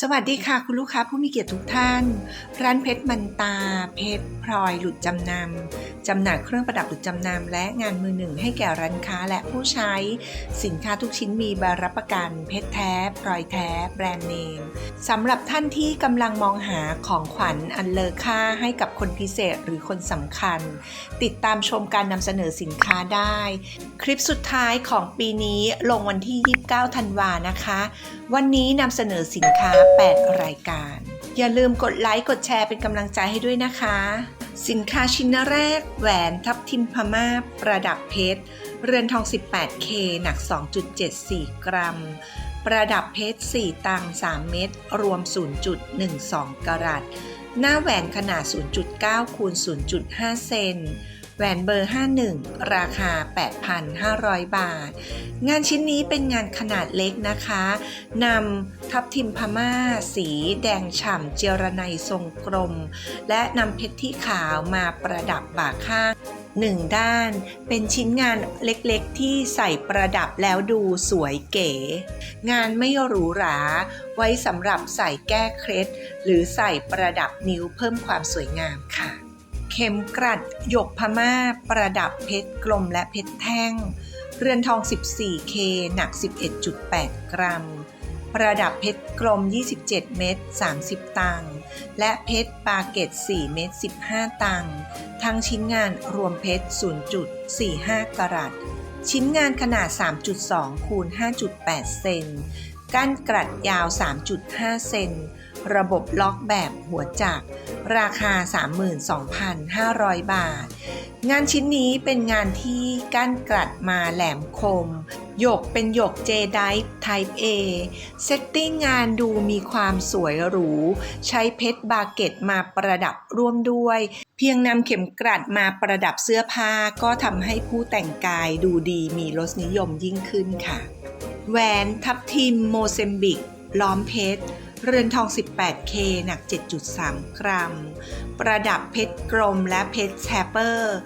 สวัสดีค่ะ คุณลูกค้าผู้มีเกียรติทุกท่าน ร้านเพชรมันตา เพชรพลอยหลุดจำนำจำหน่ายเครื่องประดับหลุดจำนำและงานมือหนึ่งให้แก่ร้านค้าและผู้ใช้ สินค้าทุกชิ้นมีใบรับประกัน เพชรแท้พลอยแท้ แบรนด์เนมสำหรับท่านที่กำลังมองหาของขวัญอันเลอค่าให้กับคนพิเศษหรือคนสำคัญ ติดตามชมการนำเสนอสินค้าได้ คลิปสุดท้ายของปีนี้ลงวันที่ 29 ธันวานะคะ วันนี้นำเสนอสินค้า8 รายการ อย่าลืมกดไลค์ กดแชร์เป็นกำลังใจให้ด้วยนะคะ สินค้าชิ้นแรก แหวนทับทิมพม่าประดับเพชร เรือนทอง 18K หนัก 2.74 กรัม ประดับเพชร 4 ตัง 3 เม็ด รวม 0.12 กรัต หน้าแหวนขนาด 0.9 คูณ 0.5 เซน แหวนเบอร์ 51 ราคา 8,500 บาท งานชิ้นนี้เป็นงานขนาดเล็กนะคะนำทับทิมพม่า สีแดงฉ่ำเจรไนทรงกลม และนำเพชรที่ขาวมาประดับบ่าข้างหนึ่งด้านเป็นชิ้นงานเล็กๆ ที่ใส่ประดับแล้วดูสวยเก๋ งานไม่หรูหรา ไว้สำหรับใส่แก้เคล็ด หรือใส่ประดับนิ้วเพิ่มความสวยงามค่ะ เข็มกลัดหยกพม่า ประดับเพชรกลมและเพชรแท่ง เรือนทอง 14K หนัก 11.8 กรัม ประดับเพชรกลม 27 เม็ด 30 ตังค์ และเพชรปาเกต 4 เม็ด 15 ตังค์ ทั้งชิ้นงานรวมเพชร 0.45 กรัต ชิ้นงานขนาด 3.2 คูณ 5.8 เซน ก้านกรัดยาว 3.5 เซน ระบบล็อกแบบหัวจักร ราคา 32,500 บาท งานชิ้นนี้เป็นงานที่ก้านกรัดมาแหลมคม หยกเป็นหยก J Dive Type A เซตติ้งงานดูมีความสวยหรู ใช้เพชรบาเกตมาประดับร่วมด้วย เพียงนำเข็มกลัดมาประดับเสื้อผ้าก็ทำให้ผู้แต่งกายดูดีมีรสนิยมยิ่งขึ้นค่ะ แหวนทับทิมโมเซมบิกล้อมเพชร เรือนทอง 18K หนัก 7.3 กรัม ประดับเพชรกลมและเพชรแชปเปอร์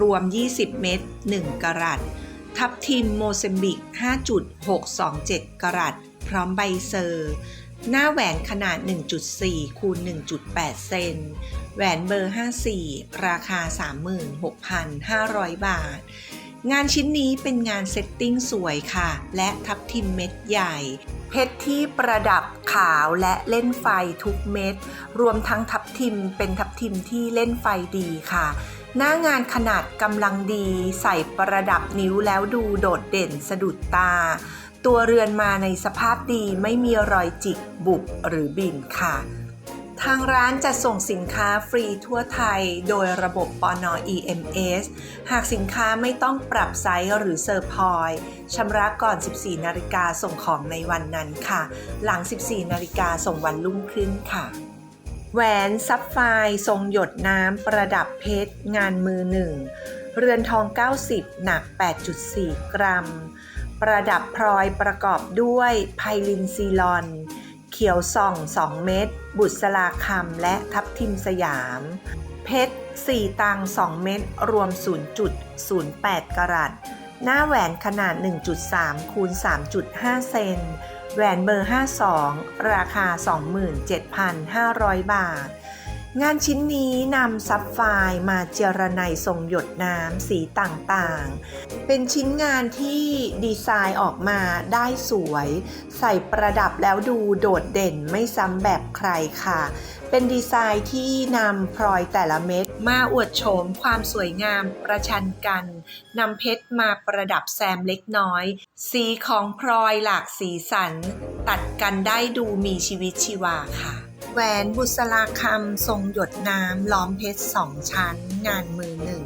รวม 20 เม็ด1กรัตทับทิมโมเซมบิก 5.627 กรัตพร้อมใบเซอร์ หน้าแหวนขนาด 1.4 คูณ 1.8 เซน แหวนเบอร์ 54 ราคา 36,500 บาท งานชิ้นนี้เป็นงานเซตติ้งสวยค่ะ และทับทิมเม็ดใหญ่ เพชรที่ประดับขาวและเล่นไฟทุกเม็ด รวมทั้งทับทิมเป็นทับทิมที่เล่นไฟดีค่ะ หน้างานขนาดกำลังดีใส่ประดับนิ้วแล้วดูโดดเด่นสะดุดตา ตัวเรือนมาในสภาพดีไม่มีรอยจิกบุบหรือบิ่นค่ะ ทางร้านจะส่งสินค้าฟรีทั่วไทย โดยระบบปอนอ EMS หากสินค้าไม่ต้องปรับไซส์หรือเซอร์พอยชำระก่อน 14 นาฬิกาส่งของในวันนั้นค่ะ หลัง 14 นาฬิกาส่งวันรุ่งขึ้นค่ะ แหวนซับไฟทรงหยดน้ำประดับเพชร งานมือหนึ่ง เรือนทอง 90 หนัก 8.4 กรัม ประดับพลอยประกอบด้วยไพลินซีลอน เขียวส่อง 2 เม็ด บุษราคำและทับทิมสยาม เพชร 4 ตัง 2 เม็ด รวม 0.08 กรัต หน้าแหวนขนาด 1.3 คูณ 3.5 เซน แหวนเบอร์ 52 ราคา 27,500 บาท งานชิ้นนี้นำซับไฟร์มาเจรไนทรงหยดน้ำสีต่างๆ เป็นชิ้นงานที่ดีไซน์ออกมาได้สวย ใส่ประดับแล้วดูโดดเด่นไม่ซ้ำแบบใครค่ะ เป็นดีไซน์ที่นำพลอยแต่ละเม็ด มาอวดโฉมความสวยงามประชันกันนำเพชรมาประดับแซมเล็กน้อย สีของพลอยหลากสีสัน ตัดกันได้ดูมีชีวิตชีวาค่ะ แหวนบุษราคำทรงหยดน้ำล้อมเพชรสองชั้น งานมือหนึ่ง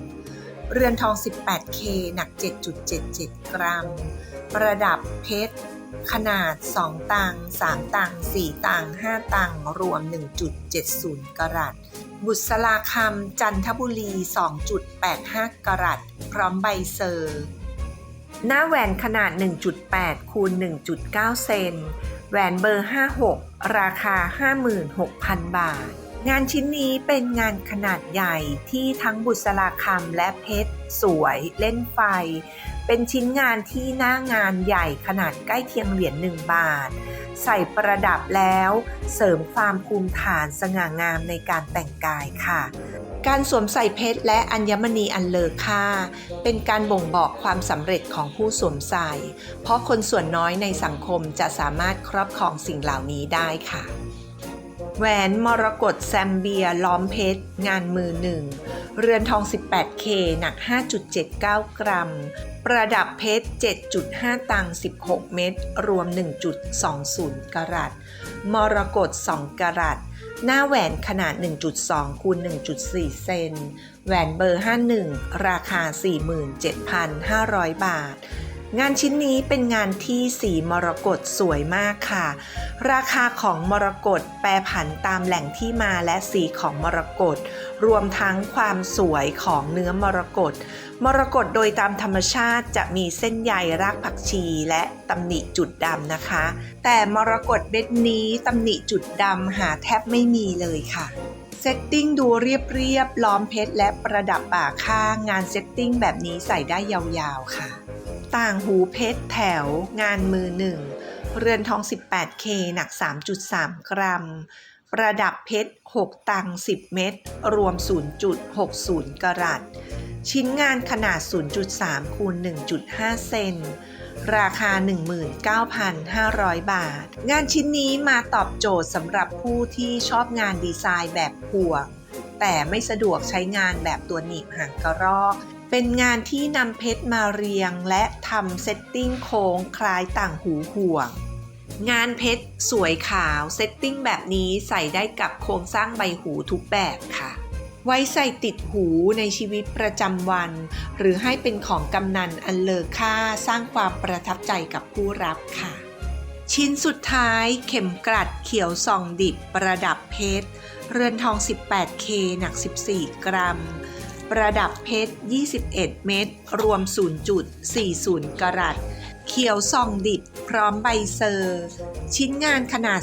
เรือนทอง 18K หนัก 7.77 กรัม ประดับเพชร ขนาด 2 ตัง 3 ตัง 4 ตัง 5 ตัง รวม 1.70 กรัต บุษราคำจันทบุรี 2.85 กรัต พร้อมใบเซอร์ หน้าแหวนขนาด 1.8 คูณ 1.9 เซน แหวนเบอร์ 56 ราคา 56,000 บาท งานชิ้นนี้เป็นงานขนาดใหญ่ที่ทั้งบุษราคำและเพชร สวยเล่นไฟ เป็นชิ้นงานที่หน้างานใหญ่ขนาดใกล้เคียงเหรียญ1บาท ใส่ประดับแล้ว เสริมความภูมิฐานสง่างามในการแต่งกายค่ะ การสวมใส่เพชรและอัญมณีอันเลอค่า เป็นการบ่งบอกความสำเร็จของผู้สวมใส่ เพราะคนส่วนน้อยในสังคมจะสามารถครอบครองสิ่งเหล่านี้ได้ค่ะ แหวนมรกตแซมเบียล้อมเพชร งานมือหนึ่ง เรือนทอง 18K หนัก 5.79 กรัม ประดับเพชร 7.5 ตัง 16 เม็ดรวม 1.20 กรัตมรกต2กรัต หน้าแหวนขนาด 1.2คูณ1.4 เซน แหวนเบอร์ 51 ราคา 47,500 บาท งานชิ้นนี้เป็นงานที่สีมรกตสวยมากค่ะ ราคาของมรกตแปรผันตามแหล่งที่มาและสีของมรกตรวมทั้งความสวยของเนื้อมรกตมรกตโดยตามธรรมชาติจะมีเส้นใยรากผักชีและตำหนิจุดดำนะคะ แต่มรกตเม็ดนี้ตำหนิจุดดำหาแทบไม่มีเลยค่ะเซตติ้งดูเรียบๆล้อมเพชรและประดับป่าข้างงานเซตติ้งแบบนี้ใส่ได้ยาวๆค่ะ ต่างหูเพชรแถว งานมือหนึ่ง เรือนทอง 18K หนัก 3.3 กรัม ประดับเพชร 6 ตัง 10 เม็ด รวม 0.60 กรัต ชิ้นงานขนาด 0.3 คูณ 1.5 เซนราคา 19,500 บาท งานชิ้นนี้มาตอบโจทย์สำหรับผู้ที่ชอบงานดีไซน์แบบห่วง แต่ไม่สะดวกใช้งานแบบตัวหนีบหางกระรอก เป็นงานที่นำเพชรมาเรียงและทำเซตติ้งโค้งคล้ายต่างหูห่วง งานเพชรสวยขาวเซตติ้งแบบนี้ใส่ได้กับโครงสร้างใบหูทุกแบบค่ะ ไว้ใส่ติดหูในชีวิตประจำวัน หรือให้เป็นของกำนันอันเลอค่าสร้างความประทับใจกับผู้รับค่ะ ชิ้นสุดท้ายเข็มกลัดเขียวส่องดิบประดับเพชร เรือนทอง 18K หนัก 14 กรัม ประดับเพชร 21 เม็ด รวม 0.40 กรัต เขียวส่องดิบพร้อมใบเซอร์ ชิ้นงานขนาด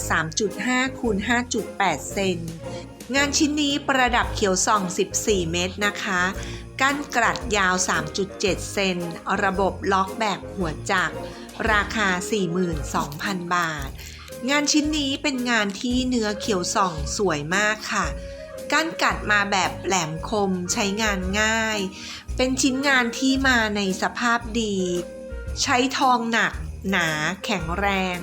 3.5 คูณ 5.8 เซน งานชิ้นนี้ประดับเขียวส่อง 14 เม็ดนะคะ กั้นกลัดยาว 3.7 เซน ระบบล็อกแบบหัวจักร ราคา 42,000 บาท งานชิ้นนี้เป็นงานที่เนื้อเขียวส่องสวยมากค่ะ ก้านกัดมาแบบแหลมคมใช้งานง่าย เป็นชิ้นงานที่มาในสภาพดี ใช้ทองหนัก หนา แข็งแรง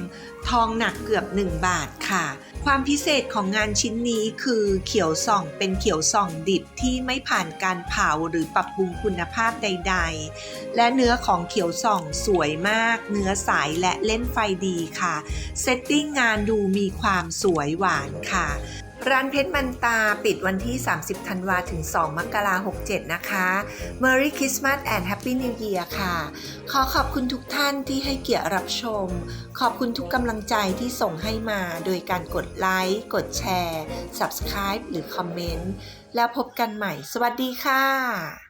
ทองหนักเกือบ 1 บาทค่ะ ความพิเศษของงานชิ้นนี้คือเขียวส่องเป็นเขียวส่องดิบที่ไม่ผ่านการเผาหรือปรับปรุงคุณภาพใด ๆ และเนื้อของเขียวส่องสวยมาก เนื้อใสและเล่นไฟดีค่ะ เซตติ้งงานดูมีความสวยหวานค่ะ ร้านเพชรมันตาปิดวันที่ 30 ธันวาถึง 2 มกราคม 67 นะคะ Merry Christmas and Happy New Year ค่ะ ขอขอบคุณทุกท่านที่ให้เกียรติรับชม ขอบคุณทุกกำลังใจที่ส่งให้มาโดยการกดไลค์ กดแชร์ Subscribe หรือคอมเมนต์ แล้วพบกันใหม่ สวัสดีค่ะ